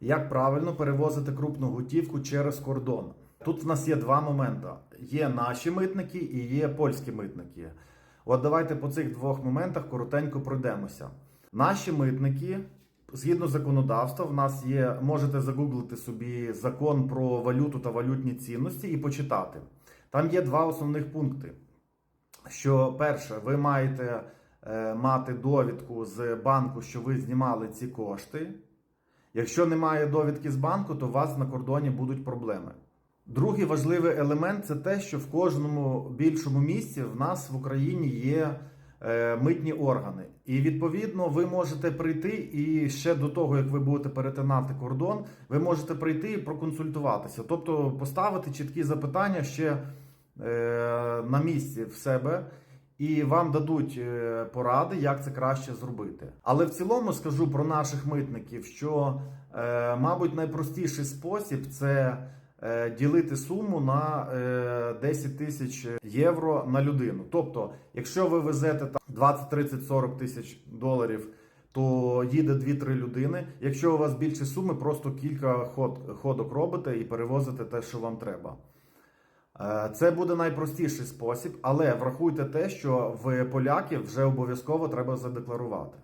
Як правильно перевозити крупну готівку через кордон? Тут в нас є два моменти: є наші митники і є польські митники. От давайте по цих двох моментах коротенько пройдемося. Наші митники, згідно законодавства, в нас є, можете загуглити собі закон про валюту та валютні цінності і почитати. Там є два основних пункти. Що перше, ви маєте е, мати довідку з банку, що ви знімали ці кошти. Якщо немає довідки з банку, то у вас на кордоні будуть проблеми. Другий важливий елемент це те, що в кожному більшому місті в нас в Україні є е, митні органи. І відповідно ви можете прийти і ще до того, як ви будете перетинати кордон, ви можете прийти і проконсультуватися, тобто поставити чіткі запитання ще е, на місці в себе. І вам дадуть е, поради, як це краще зробити. Але в цілому скажу про наших митників, що, е, мабуть, найпростіший спосіб це е, ділити суму на е, 10 тисяч євро на людину. Тобто, якщо ви везете там 20, 30, 40 тисяч доларів, то їде 2-3 людини. Якщо у вас більше суми, просто кілька ход, ходок робите і перевозите те, що вам треба. Е, Це буде найпростіший спосіб, але врахуйте те, що в поляків вже обов'язково треба задекларувати.